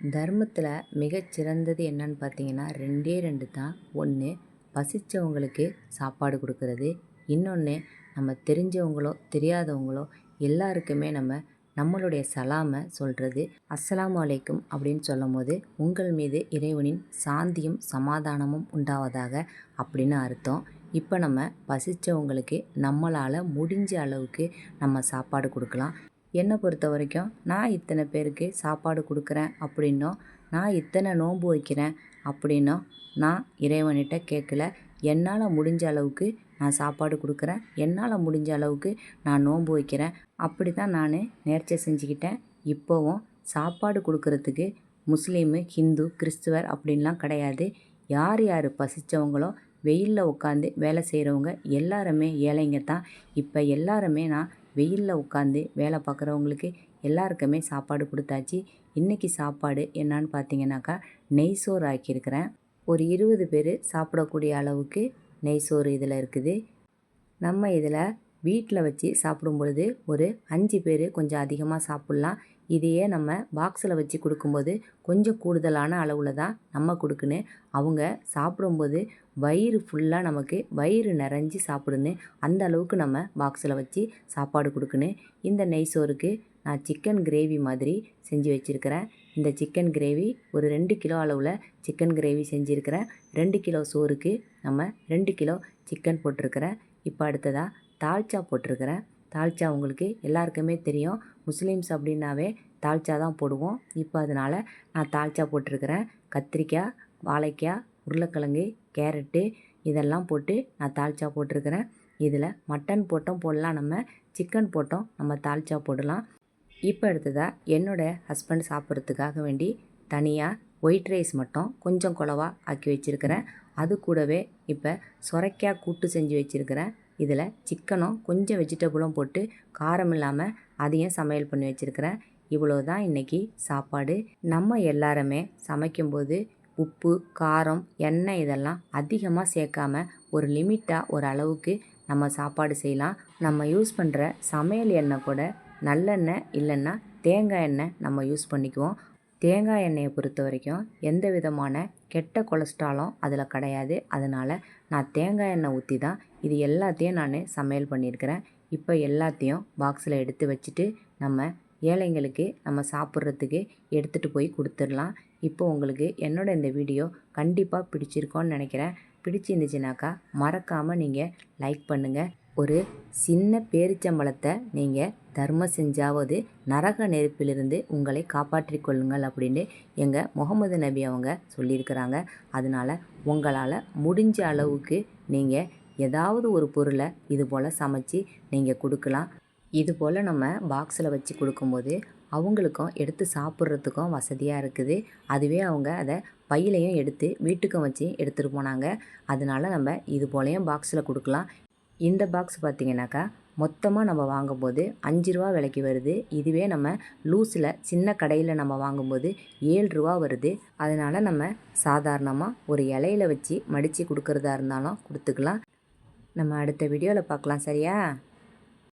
தர்மத்தில் மிகச்சிறந்தது என்னன்னு பார்த்தீங்கன்னா ரெண்டே ரெண்டு தான். ஒன்று பசித்தவங்களுக்கு சாப்பாடு கொடுக்கறது. இன்னொன்று நம்ம தெரிஞ்சவங்களோ தெரியாதவங்களோ எல்லாருக்குமே நம்ம நம்மளுடைய சலாமை சொல்கிறது அஸ்ஸலாமு அலைக்கும் அப்படின்னு சொல்லும் போது உங்கள் மீது இறைவனின் சாந்தியும் சமாதானமும் உண்டாவதாக அப்படின்னு அர்த்தம். இப்போ நம்ம பசித்தவங்களுக்கு நம்மளால் முடிஞ்ச அளவுக்கு நம்ம சாப்பாடு கொடுக்கலாம். என்னை பொறுத்த வரைக்கும் நான் இத்தனை பேருக்கு சாப்பாடு கொடுக்குறேன் அப்படின்னும் நான் இத்தனை நோன்பு வைக்கிறேன் அப்படின்னும் நான் இறைவன்கிட்ட கேட்கல. என்னால் முடிஞ்ச அளவுக்கு நான் சாப்பாடு கொடுக்குறேன். என்னால் முடிஞ்ச அளவுக்கு நான் நோன்பு வைக்கிறேன். அப்படி தான் நான் நேர்ச்சை செஞ்சுக்கிட்டேன். இப்போவும் சாப்பாடு கொடுக்கறதுக்கு முஸ்லீமு ஹிந்து கிறிஸ்துவர் அப்படின்லாம் கிடையாது. யார் யார் பசித்தவங்களோ வெயிலில் உட்காந்து வேலை செய்கிறவங்க எல்லாருமே ஏழைங்க தான். இப்போ எல்லாருமே நான் வெயிலில் உட்காந்து வேலை பார்க்குறவங்களுக்கு எல்லாருக்குமே சாப்பாடு கொடுத்தாச்சு. இன்றைக்கி சாப்பாடு என்னான்னு பார்த்தீங்கன்னாக்கா நெய் சோறு ஆக்கியிருக்கிறேன். ஒரு இருபது பேர் சாப்பிடக்கூடிய அளவுக்கு நெய் சோறு இதில் இருக்குது. நம்ம இதில் வீட்டில் வச்சு சாப்பிடும் பொழுது ஒரு அஞ்சு பேர் கொஞ்சம் அதிகமாக சாப்பிட்லாம். இதையே நம்ம பாக்ஸில் வச்சு கொடுக்கும்போது கொஞ்சம் கூடுதலான அளவில் தான் நம்ம கொடுக்கணும் அவங்க சாப்பிடும்போது வயிறு ஃபுல்லாக நமக்கு வயிறு நிறைஞ்சி சாப்பிடுன்னு அந்த அளவுக்கு நம்ம பாக்ஸில் வச்சு சாப்பாடு கொடுக்கணும் இந்த நெய் சோறுக்கு நான் சிக்கன் கிரேவி மாதிரி செஞ்சு வச்சுருக்கிறேன். இந்த சிக்கன் கிரேவி ஒரு ரெண்டு கிலோ அளவில் சிக்கன் கிரேவி செஞ்சுருக்கிறேன். ரெண்டு கிலோ சோறுக்கு நம்ம ரெண்டு கிலோ சிக்கன் போட்டிருக்கிறேன். இப்போ அடுத்ததாக தால்ச்சா போட்டிருக்கிறேன். தால்ச்சா உங்களுக்கு எல்லாருக்குமே தெரியும். முஸ்லீம்ஸ் அப்படின்னாவே தால்ச்சா தான் போடுவோம். இப்போ அதனால் நான் தால்ச்சா போட்டிருக்கிறேன். கத்திரிக்காய் வாழைக்காய் உருளைக்கிழங்கு கேரட்டு இதெல்லாம் போட்டு நான் தால்ச்சா போட்டிருக்கிறேன். இதில் மட்டன் போட்டோம் போடலாம். நம்ம சிக்கன் போட்டோம். நம்ம தால்ச்சா போடலாம். இப்போ அடுத்ததாக என்னோடய ஹஸ்பண்ட் சாப்பிட்றதுக்காக வேண்டி தனியாக ஒயிட் ரைஸ் மட்டும் கொஞ்சம் குழவா ஆக்கி வச்சுருக்கிறேன். அது கூடவே இப்போ சுரைக்காய் கூட்டு செஞ்சு வச்சுருக்கிறேன். இதில் சிக்கனும் கொஞ்சம் வெஜிடபிளும் போட்டு காரம் இல்லாமல் அதையும் சமையல் பண்ணி வச்சுருக்கிறேன். இவ்வளோ தான் இன்றைக்கி சாப்பாடு. நம்ம எல்லாருமே சமைக்கும்போது உப்பு காரம் எண்ணெய் இதெல்லாம் அதிகமாக சேர்க்காம ஒரு லிமிட்டாக ஒரு அளவுக்கு நம்ம சாப்பாடு செய்யலாம். நம்ம யூஸ் பண்ணுற சமையல் எண்ணெய் கூட நல்லெண்ணெய் இல்லைன்னா தேங்காய் எண்ணெய் நம்ம யூஸ் பண்ணிக்குவோம். தேங்காய் எண்ணெயை பொறுத்த வரைக்கும் எந்த விதமான கெட்ட கொலஸ்ட்ராலும் அதில் கிடையாது. அதனால் நான் தேங்காய் எண்ணெய் ஊற்றி தான் இது எல்லாத்தையும் நான் சமையல் பண்ணியிருக்கிறேன். இப்போ எல்லாத்தையும் பாக்ஸில் எடுத்து வச்சுட்டு நம்ம ஏழைங்களுக்கு நம்ம சாப்பிட்றதுக்கு எடுத்துகிட்டு போய் கொடுத்துடலாம். இப்போ உங்களுக்கு என்னோட இந்த வீடியோ கண்டிப்பாக பிடிச்சிருக்கோன்னு நினைக்கிறேன். பிடிச்சிருந்துச்சுனாக்கா மறக்காமல் நீங்கள் லைக் பண்ணுங்கள் ஒரு சின்ன பேரிச்சம்பழத்தை நீங்கள் தர்மம் செஞ்சாவது நரக நெருப்பிலிருந்து உங்களை காப்பாற்றி கொள்ளுங்கள் அப்படின்னு எங்கள் முகமது நபி அவங்க சொல்லியிருக்கிறாங்க. அதனால் உங்களால் முடிஞ்ச அளவுக்கு நீங்கள் ஏதாவது ஒரு பொருளை இது போல் சமைச்சு நீங்கள் கொடுக்கலாம். இது போல் நம்ம பாக்ஸில் வச்சு கொடுக்கும்போது அவங்களுக்கும் எடுத்து சாப்பிட்றதுக்கும் வசதியாக இருக்குது. அதுவே அவங்க அதை பையிலையும் எடுத்து வீட்டுக்கும் வச்சு எடுத்துகிட்டு போனாங்க. அதனால நம்ம இது போலையும் பாக்ஸில் கொடுக்கலாம். இந்த பாக்ஸ் பார்த்திங்கனாக்கா மொத்தமாக நம்ம வாங்கும்போது அஞ்சு ரூபா விலைக்கு வருது. இதுவே நம்ம லூஸில் சின்ன கடையில் நம்ம வாங்கும்போது ஏழு ரூபா வருது. அதனால் நம்ம சாதாரணமாக ஒரு இலையில வச்சு மடித்து கொடுக்குறதா இருந்தாலும் கொடுத்துக்கலாம். நம்ம அடுத்த வீடியோவில் பார்க்கலாம் சரியா?